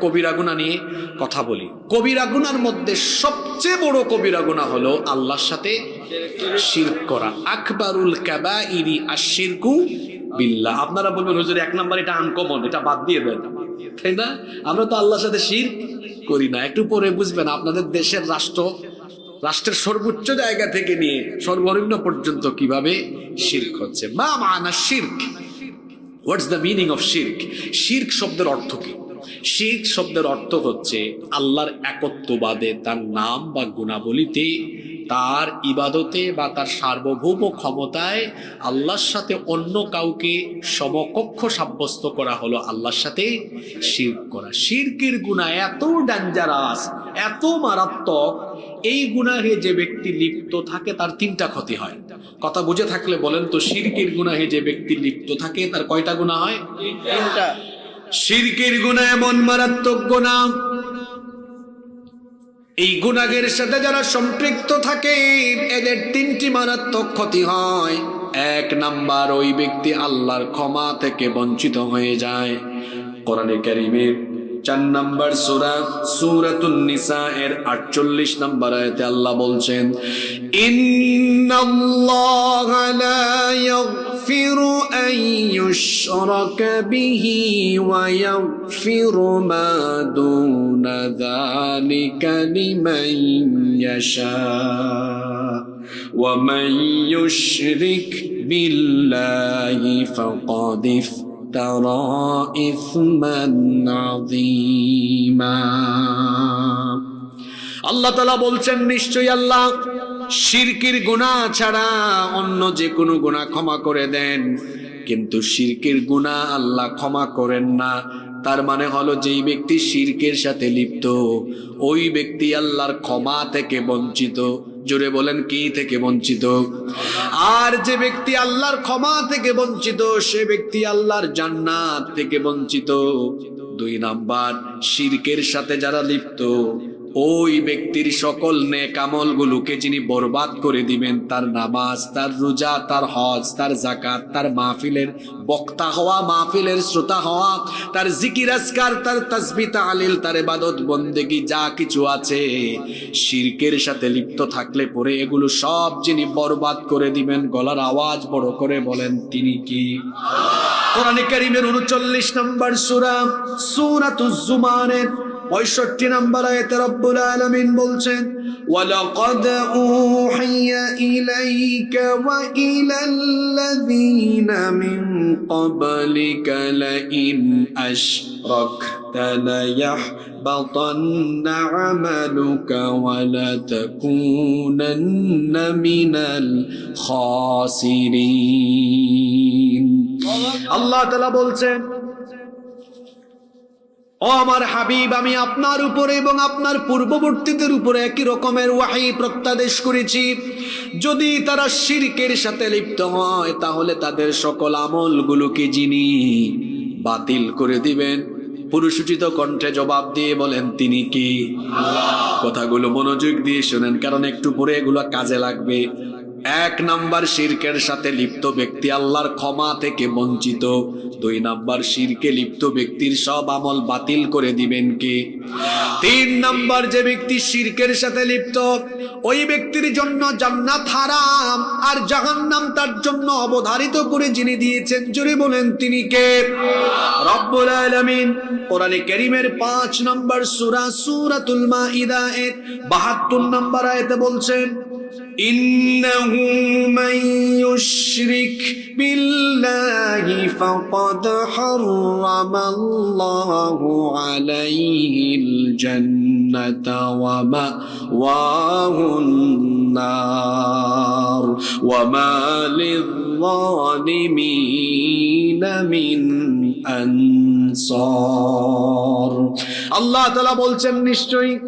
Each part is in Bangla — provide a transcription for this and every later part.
কবিরা গুনাহ নিয়ে কথা বলি। কবিরা গুনার মধ্যে সবচেয়ে বড় কবিরা গুনাহ হলো আল্লাহর সাথে শিরক করা। আকবারুল কাবাইরি আশিরকু বিল্লাহ। আপনারা বলবেন, হুজুর, এক নাম্বার এটা আনকমন এটা বাদ দিয়ে দেন। তাই না? আমরা তো আল্লাহর সাথে শির করি না। একটু পরে বুঝবেন, আপনাদের দেশের রাষ্ট্র, রাষ্ট্রের সর্বোচ্চ জায়গা থেকে নিয়ে সর্বনিম্ন পর্যন্ত কীভাবে শির্ক হচ্ছে। মা মানা শির্ক? হোয়াটস দ্য মিনিং অফ শির্ক? শির্ক শব্দের অর্থ কি? শির্ক শব্দের অর্থ হচ্ছে আল্লাহর একত্ববাদে তার নাম বা গুণাবলীতে, তার ইবাদতে বা তার সার্বভৌম ক্ষমতায় আল্লাহর সাথে অন্য কাউকে সমকক্ষ সাব্যস্ত করা হলো আল্লাহর সাথে শির্ক করা। শির্কের গুণা এত ডেঞ্জারাস এত মারাত্মক, এই গুনাহে যে ব্যক্তি লিপ্ত থাকে তার তিনটা ক্ষতি হয়। কথা বুঝে থাকলে বলেন তো, শিরকের গুনাহে যে ব্যক্তি লিপ্ত থাকে তার কয়টা গুণা হয়? তিনটা। শিরকের গুণা এমন মারাত্মক গুণা। এই গুণাগের সাথে যারা সম্পৃক্ত থাকে, এদের তিনটি মারাত্মক ক্ষতি হয়। এক নাম্বার, ওই ব্যক্তি আল্লাহর ক্ষমা থেকে বঞ্চিত হয়ে যায়। কোরআনে কারিমের চার নাম্বার সুরা সুরাতুন নিসা এর আটচল্লিশ নাম্বার আয়াতে আল্লাহ বলছেন ইন্নাল্লাহ লা ইয়াগফিরু আন ইউশরাকা বিহি ওয়া ইয়াগফিরু মা দুনা যালিকা লিমান ইয়াশা ومن يشرك بالله فقد افترى إثما عظيما আল্লাহ তালা বলছেন নিশ্চয়ই আল্লাহ শিরকির গুণা ছাড়া অন্য যে কোনো গুণা ক্ষমা করে দেন কিন্তু শিরকের গুণা আল্লাহ ক্ষমা করেন না তার মানে হলো যেই ব্যক্তি শিরকের সাথে লিপ্ত ওই ব্যক্তি আল্লাহর ক্ষমা থেকে বঞ্চিত জোরে বলেন, কি থেকে বঞ্চিত? আর যে ব্যক্তি আল্লাহর ক্ষমা থেকে বঞ্চিত, সে ব্যক্তি আল্লাহর জান্নাত থেকে বঞ্চিত। দুই নাম্বার, শিরকের সাথে যারা লিপ্ত ওই ব্যক্তির সকল নেক আমলগুলোকে যিনি বরবাদ করে দিবেন, তার নামাজ, তার রোজা, তার হজ, তার জাকাত তার মাহফিলের বক্তা হওয়া, মাহফিলের শ্রোতা হওয়া, তার জিকির আসকার তার তাসবি, তালিল, তার এবাদত বন্দেগি যা কিছু আছে, শিরকের সাথে লিপ্ত থাকলে পরে এগুলো সব যিনি বরবাদ করে দিবেন, গলার আওয়াজ বড় করে বলেন, তিনি কি? কোরআনে কারিমের উনচল্লিশ নম্বর সুরা, সুরাতুজ জুমানের পঁয়ষট্টি নম্বর আয়তে রব্বুল আলমিন বলছেন ولقد أوحي إليك وإلى الذين من قبلك لئن أشركت ليحبطن عملك ولتكونن من الخاسرين আল্লাহ তালা বলছেন ও আমার হাবিব, আমি আপনার উপরে এবং আপনার পূর্ববর্তীদের উপরে একই রকমের ওয়াহি প্রত্যাদেশ করেছি। যদি তারা শিরকের সাথে লিপ্ত হয়, তাহলে তাদের সকল আমলগুলোকে যিনি বাতিল করে দিবেন। পুরুষোচিত কণ্ঠে জবাব দিয়ে বলেন, তিনি কি? কথাগুলো মনোযোগ দিয়ে শোনেন, কারণ একটু পরে এগুলো কাজে লাগবে। এক নাম্বার শিরকের সাথে লিপ্ত ব্যক্তি আল্লাহর ক্ষমা থেকে বঞ্চিত। দুই নাম্বার শিরকে লিপ্ত ব্যক্তির সব আমল বাতিল করে দিবেন কে? তিন নাম্বার যে ব্যক্তি শিরকের সাথে লিপ্ত, ওই ব্যক্তির জন্য জান্নাত হারাম আর জাহান্নাম তার জন্য অবধারিত করে যিনি দিয়েছেন জুড়ে বলেন তিনি কে? রব্বুল আলামিন। কোরআনে কারীমের 5 নম্বর সূরা সূরাতুল মাইদা এর 72 নম্বর আয়াতে বলছেন إنه من يشرك بالله فقد حرم الله عليه الجنة ومأواه النار وما للظالمين من أنصار الله تعالى বলছেন নিশ্চয়ই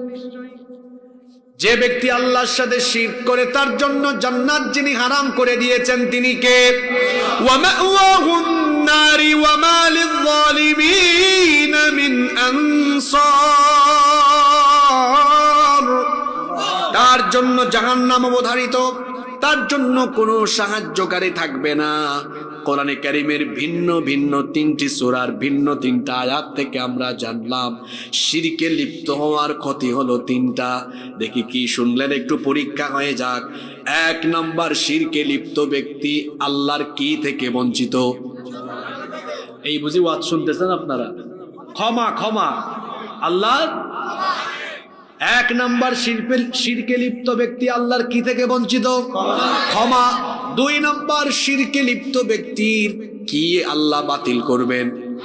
যে ব্যক্তি আল্লাহর সাথে শির করে, তার জন্য জান্নাত যিনি হারাম করে দিয়েছেন, তিনি কে? তার জন্য জাহান্নাম অবধারিত। তার জন্য কোনো সাহায্যকারী থাকবে না। কোরআনে কারিমের ভিন্ন ভিন্ন তিনটি সোরার ভিন্ন তিনটা আয়াত থেকে আমরা জানলাম, শিরকে লিপ্ত হওয়ার ক্ষতি হলো তিনটা। দেখি কি শুনলেন? একটু পরীক্ষা হয়ে যাক। এক নম্বর, শিরকে লিপ্ত ব্যক্তি আল্লাহর কি থেকে বঞ্চিত? এই বুঝি ওয়াজ শুনতেছেন আপনারা? ক্ষমা ক্ষমা। আল্লাহ এক নাম্বার শিল্পে শিরকে লিপ্ত ব্যক্তি আল্লাহর কি থেকে বঞ্চিত? ক্ষমা। দুই নাম্বার শিরকে লিপ্ত ব্যক্তির কি আল্লাহ বাতিল করবেন?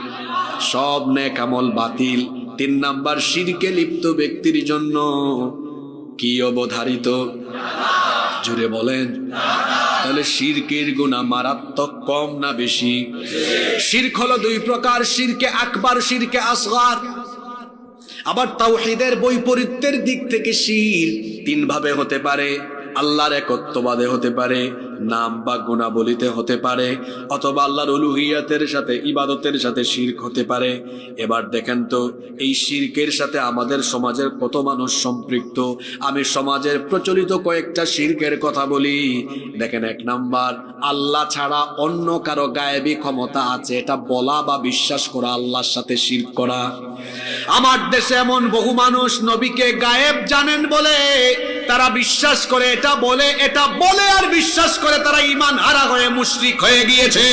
সব নেক আমল বাতিল। তিন নাম্বার শিরকে লিপ্ত ব্যক্তির জন্য কি অবধারিত? জুড়ে বলেন। তাহলে শিরকের গুণা মারাত্মক কম না বেশি? শিরক হলো দুই প্রকার। শিরকে আকবার, শিরকে আসগার। আবার তাওহিদের বৈপরীত্যের দিক থেকে শির। তিনভাবে হতে পারে আল্লাহর একত্ববাদে হতে পারে নাম বা গুণাবলিতে হতে পারে, অথবা আল্লাহর উলুহিয়াতের সাথে, ইবাদতের সাথে শির্ক হতে পারে। এবার দেখেন তো, এই শির্কের সাথে আমাদের সমাজের কত মানুষ সম্পৃক্ত? আমি সমাজের প্রচলিত কয়েকটা শির্কের কথা বলি। দেখেন এক নাম্বার, আল্লাহ ছাড়া অন্য কারও গায়েবী ক্ষমতা আছে, এটা বলা বা বিশ্বাস করা, আল্লাহর সাথে শির্ক করা। আমার দেশে এমন বহু মানুষ নবীকে গায়েব জানেন বলে তারা বিশ্বাস করে, এটা বলে এটা বলে আর বিশ্বাস করে তারা ইমান হারা হয়ে মুশরিক হয়ে গিয়েছে।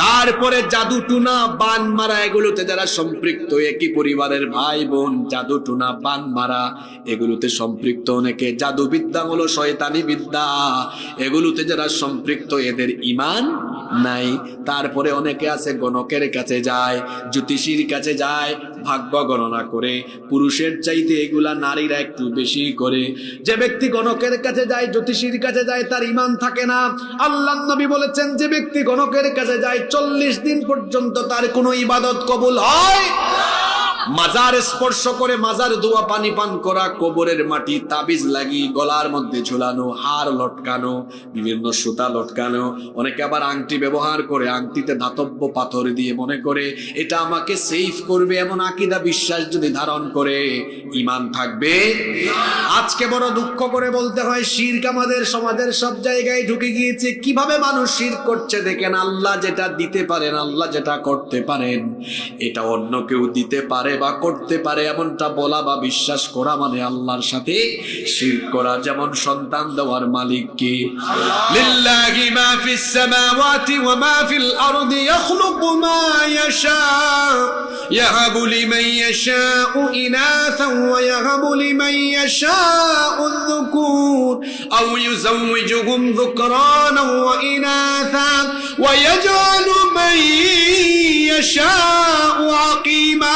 তারপরে জাদু টুনা বান মারা, এগুলোতে যারা সম্পৃক্ত, একই পরিবারের ভাই বোন জাদু টুনা বান মারা, এগুলোতে সম্পৃক্ত অনেকে। জাদু বিদ্যা হলো শয়তানি বিদ্যা। এগুলোতে যারা সম্পৃক্ত, এদের ইমান নাই। তারপরে অনেকে আছে, গণকের কাছে যায়, জ্যোতিষীর কাছে যায়, ভাগ্য গণনা করে। পুরুষের চাইতে এগুলা নারীরা একটু বেশি করে। যে ব্যক্তি গণকের কাছে যায়, জ্যোতিষীর কাছে যায়, তার ইমান থাকে না। আল্লাহ নবী বলেছেন, যে ব্যক্তি গণকের কাছে যায় চল্লিশ দিন পর্যন্ত তার কোনো ইবাদত কবুল হয়? মাজার স্পর্শ করে মাজার ধোয়া পানি পান করা, কবরের মাটি তাবিজ লাগি গলার মধ্যে ঝুলানো, হার লটকানো, বিভিন্ন সুতা লটকানো। অনেকে আবার আংটি ব্যবহার করে, আংটিতে ধাতব্য পাথর দিয়ে মনে করে, এটা আমাকে সেফ করবে এমন আকিদা বিশ্বাস যদি ধারণ করে। ইমান থাকবে? আজকে বড় দুঃখ করে বলতে হয়, শির্ক আমাদের সমাজের সব জায়গায় ঢুকে গিয়েছে। কীভাবে মানুষ শির করছে দেখেন, আল্লাহ যেটা দিতে পারেন, আল্লাহ যেটা করতে পারেন, এটা অন্য কেউ দিতে পারে বা করতে পারে এমনটা বলা বা বিশ্বাস করা মানে আল্লাহর সাথে শির করা যেমন সন্তান দেওয়ার মালিক কে লিল্লাহি মা ফিস সামাওয়াতি ওয়া মা ফিল আরদি ইয়াখলুকু মা ইয়াশা يهب لمن يشاء إناثا ويهب لمن يشاء الذكور أو يزوجهم ذكرانا وإناثا ويجعل من يشاء عقيما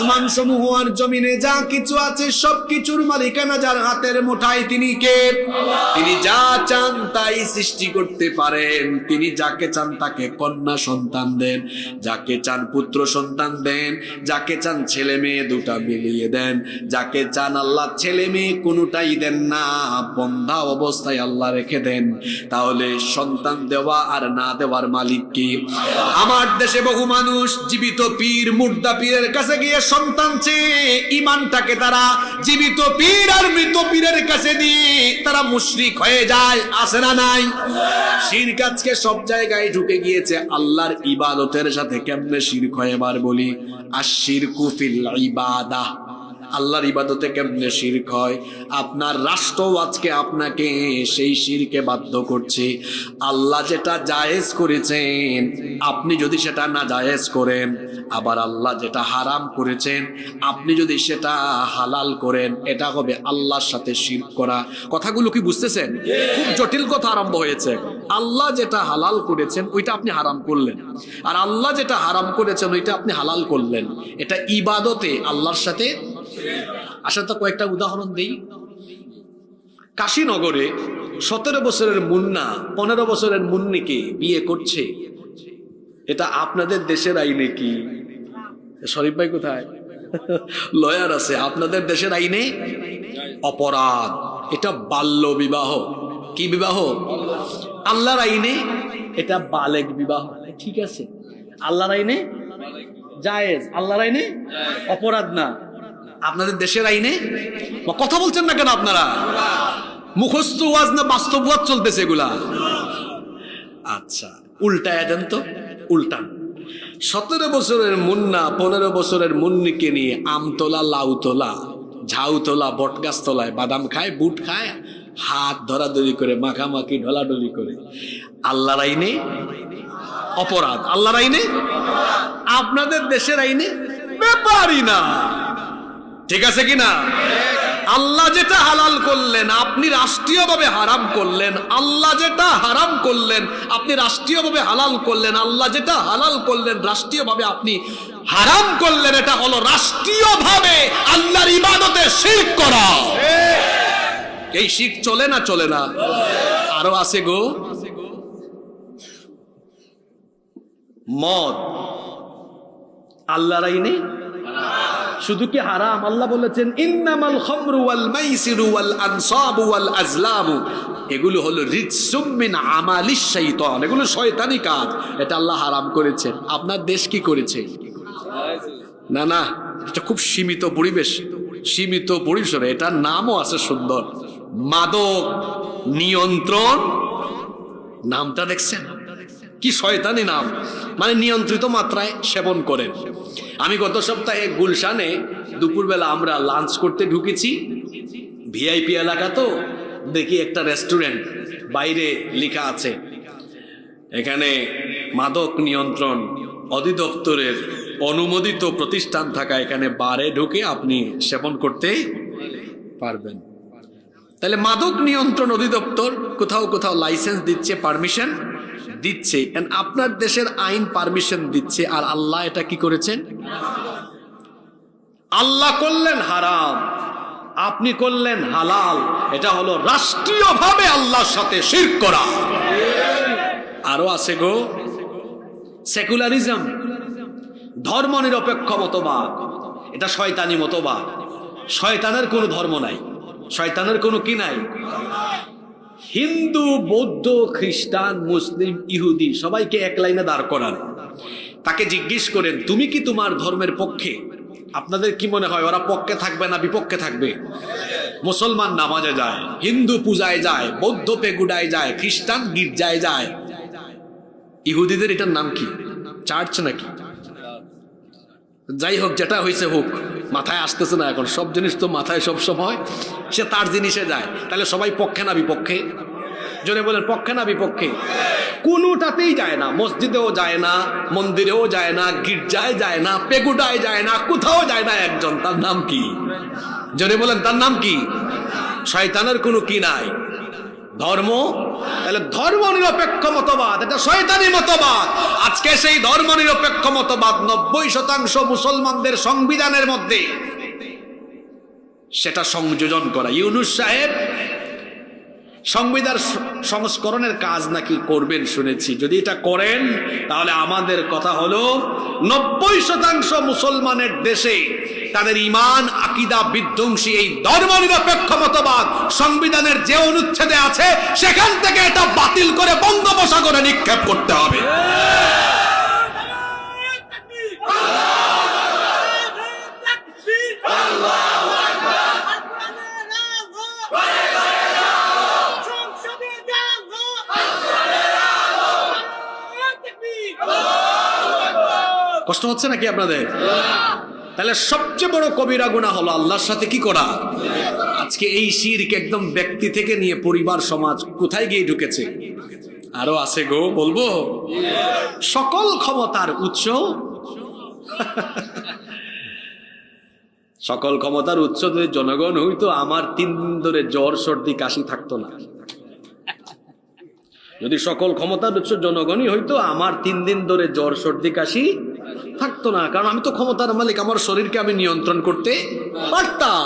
আসমান সমূহ আর জমিনে যা কিছু আছে সব কিছুর মালিকানা যার হাতের মুঠায় তিনি কে? তিনি যা চান তাই সৃষ্টি করতে পারেন। তিনি যাকে চান তাকে কন্যা সন্তান দেন, যাকে চান পুত্র সন্তান দেন, যাকে চান ছেলে মেয়ে দুটা মিলিয়ে দেন, যাকে চান আল্লাহ ছেলে মেয়ে কোনোটাই দেন না, বন্ধা অবস্থায় আল্লাহ রেখে দেন। তাহলে সন্তান দেওয়া আর না দেওয়ার মালিক কি? আমার দেশে বহু মানুষ জীবিত পীর, মুর্দা পীরের কাছে গিয়ে সন্তান চেয়ে ইমানটাকে তারা জীবিত পীর আর মৃত পীরের কাছে দিয়ে তারা মুশরিক হয়ে যায়, আসে না নাই? শির কাজকে সব জায়গায় ঢুকে গিয়েছে, আল্লাহর ইবাদতের সাথে কেমনে শিরক হয় এবার বলি? আর শির কুফিল ইবাদা। আল্লাহর ইবাদতে কেমনে শিরক হয়? আপনার রাষ্ট্র আজকে আপনাকে সেই শিরকে বাধ্য করছে। আল্লাহ যেটা জায়েজ করেছেন, আপনি যদি সেটা না জায়েজ করেন, আবার আল্লাহ যেটা হারাম করেছেন, আপনি যদি সেটা হালাল করেন, এটা হবে আল্লাহর সাথে শির করা। কথাগুলো কি বুঝতেছেন? খুব জটিল কথা আরম্ভ হয়েছে। আল্লাহ যেটা হালাল করেছেন, ওইটা আপনি হারাম করলেন। আর আল্লাহ যেটা হারাম করেছেন, ওইটা আপনি হালাল করলেন। এটা ইবাদতে আল্লাহর সাথে আসলে তো কয়েকটা উদাহরণ দিই। কাশীনগরে সতেরো বছরের মুন্না, পনেরো বছরের মুন্নিকে বিয়ে করছে। এটা আপনাদের দেশের আইনে কি? শরীফ ভাই কোথায়? লয়ার আছে, আপনাদের দেশের আইনে? অপরাধ। এটা বাল্য বিবাহ। কি বিবাহ? আল্লাহর আইনে? এটা বালেক বিবাহ। ঠিক আছে। আল্লাহর আইনে? জায়েজ। আল্লাহর আইনে? অপরাধ না। আপনাদের দেশের আইনে? কথা বলছেন না কেন আপনারা? মুখস্থ ওয়াজ না বাস্তব ওয়াজ চলতেছে এগুলা? আচ্ছা উল্টায় দেন তো উল্টান সতেরো বছরের মুন্না, পনেরো বছরের মুন্নিকে নিয়ে আমতলা, লাউতলা, ঝাউতলা বটগাছ তলায় বাদাম খায়, বুট খায়, হাত ধরাধরি করে, মাখামাখি, ঢলাঢলি করে। আল্লাহর আইনে? অপরাধ। আল্লাহর আইনে? আপনাদের দেশের আইনে? ব্যাপারই না। ঠিক আছে কি না আল্লাহ যেটা হালাল করলেন, আপনি রাষ্ট্রীয়ভাবে হারাম করলেন। আল্লাহ যেটা হারাম করলেন, আপনি রাষ্ট্রীয়ভাবে হালাল করলেন। আল্লাহ যেটা হালাল করলেন, রাষ্ট্রীয়ভাবে আপনি হারাম করলেন। এটা হলো রাষ্ট্রীয়ভাবে আল্লাহর ইবাদতে শিরক করা। এই শিখ চলে না চলে না? আরও আছে গো। মদ। আল্লাহর আইনে? শুধু কি হারাম? আল্লাহ বলেছেন, ইন্নামাল খামরু ওয়াল মাইসিরু ওয়াল আনসাবু ওয়াল আজলামু। এগুলো হলো রিজসুম মিন আমালিশ শাইতান। এগুলো শয়তানি কাজ। এটা আল্লাহ হারাম করেছেন। আপনার দেশ কি করেছে? না না, এটা খুব সীমিত পরিবেশ। সীমিত পরিসরে এটার নামও আছে সুন্দর। মাদক নিয়ন্ত্রণ। নামটা দেখছেন? কি শয়তানি নাম? মানে নিয়ন্ত্রিত মাত্রায় সেবন করেন। আমি গত সপ্তাহে গুলশানে দুপুরবেলা আমরা লাঞ্চ করতে ঢুকেছি। ভিআইপি এলাকা তো, দেখি একটা রেস্টুরেন্ট বাইরে লেখা আছে। এখানে মাদক নিয়ন্ত্রণ অধিদপ্তরের অনুমোদিত প্রতিষ্ঠান থাকা এখানে বারে ঢুকে আপনি সেবন করতে পারবেন। তাহলে মাদক নিয়ন্ত্রণ অধিদপ্তর কোথাও কোথাও লাইসেন্স দিচ্ছে পারমিশন দিচ্ছে আপনার দেশের আইন পারমিশন দিচ্ছে, আর আল্লাহ এটা কি করেছেন? আল্লাহ করলেন হারাম, আপনি করলেন হালাল, এটা হলো রাষ্ট্রীয়ভাবে আল্লাহর সাথে শির করা। আরও আছে গো সেকুলারিজম ধর্ম নিরপেক্ষ মতবাদ এটা শয়তানি মতবাদ। শয়তানের কোনো ধর্ম নাই, শয়তানের কোনো কি নাই? হিন্দু, বৌদ্ধ, খ্রিস্টান, মুসলিম, ইহুদি সবাইকে এক লাইনে দাঁড় করান। তাকে জিজ্ঞেস করেন, তুমি কি তোমার ধর্মের পক্ষে? আপনাদের কি মনে হয়, ওরা পক্ষে থাকবে না বিপক্ষে থাকবে? মুসলমান নামাজে যায়, হিন্দু পূজায় যায়, বৌদ্ধ পেগুডায় যায়, খ্রিস্টান গির্জায় যায়। ইহুদিদের এটার নাম কি? চার্চ নাকি? যাই হোক, যেটা হয়েছে হোক। মাথায় আসতেছে না এখন। সব জিনিস তো মাথায় সব সময়। সে তার জিনিসে যায়। তাহলে সবাই পক্ষে না বিপক্ষে? জনে বলেন, পক্ষে না বিপক্ষে? কোনোটাতেই যায় না। মসজিদেও যায় না, মন্দিরেও যায় না, গির্জায় যায় না পেগুডায় যায় না, কোথাও যায় না একজন। তার নাম কি? জনে বলেন, তার নাম কি? শয়তানের কোনো কি নাই? ধর্ম? তাহলে ধর্ম নিরপেক্ষ মতবাদ, এটা শয়তানি মতবাদ। আজকে সেই ধর্ম নিরপেক্ষ মতবাদ নব্বই শতাংশ মুসলমানদের সংবিধানের মধ্যে। সেটা সংযোজন করা। ইউনুস সাহেব সংবিধান সংস্করণের কাজ নাকি করবেন শুনেছি। যদি এটা করেন, তাহলে আমাদের কথা হলো, নব্বই শতাংশ মুসলমানের দেশে তাদের ইমান আকিদা বিধ্বংসী এই ধর্মনিরপেক্ষ মতবাদ, সংবিধানের যে অনুচ্ছেদে আছে, সেখান থেকে এটা বাতিল করে বঙ্গোপসাগরে নিক্ষেপ করতে হবে। কষ্ট হচ্ছে নাকি আপনাদের? তাহলে সবচেয়ে বড় কবিরা গুণা হলো আল্লাহর সাথে কি করা? আজকে এই শিরকে একদম ব্যক্তি থেকে নিয়ে পরিবার, সমাজ কোথায় গিয়ে ঢুকেছে? আরও আছে গো, বলব? সকল ক্ষমতার উৎস সকল ক্ষমতার উৎস যদি জনগণ হইতো, আমার তিন দিন ধরে জ্বর, সর্দি, কাশি থাকতো না। যদি সকল ক্ষমতার উৎস জনগণই হইতো, আমার তিন দিন ধরে জ্বর, সর্দি, কাশি থাকতো না কারণ আমি তো ক্ষমতার মালিক আমার শরীরকে আমি নিয়ন্ত্রণ করতে পারতাম।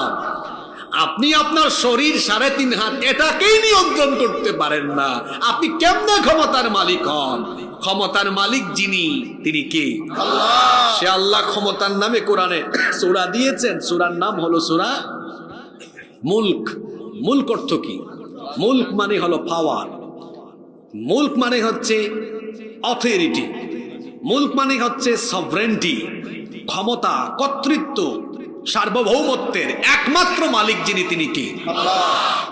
আপনি আপনার শরীর সাড়ে তিন হাত এটাকেই নিয়ন্ত্রণ করতে পারেন না। আপনি কেমনে ক্ষমতার মালিক হন? ক্ষমতার মালিক যিনি তিনি কে? সে আল্লাহ ক্ষমতার নামে কোরআনে সুরা দিয়েছেন। সুরার নাম হলো সুরা মুল্ক। মুল্ক অর্থ কি? মুল্ক মানে হলো পাওয়ার মুল্ক মানে হচ্ছে অথরিটি মুল্ক মানে হচ্ছে সভরেন্টি ক্ষমতা কর্তৃত্ব সার্বভৌমত্বের একমাত্র মালিক যিনি তিনি কি?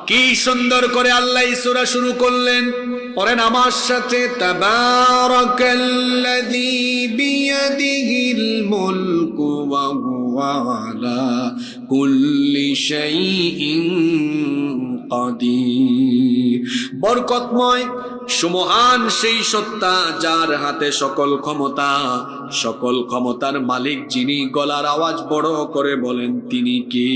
কি সুন্দর করে আল্লাহ ইসুরা শুরু করলেন। পরেন আমার সাথে তাবারাকাল্লাযী বিয়াদিহিল মুলকু ওয়া হুয়া আলা কুল্লি শাইইন কাদির বরকতময় সুমহান সেই সত্তা যার হাতে সকল ক্ষমতা। সকল ক্ষমতার মালিক যিনি গলার আওয়াজ বড় করে বলেন, তিনি কি?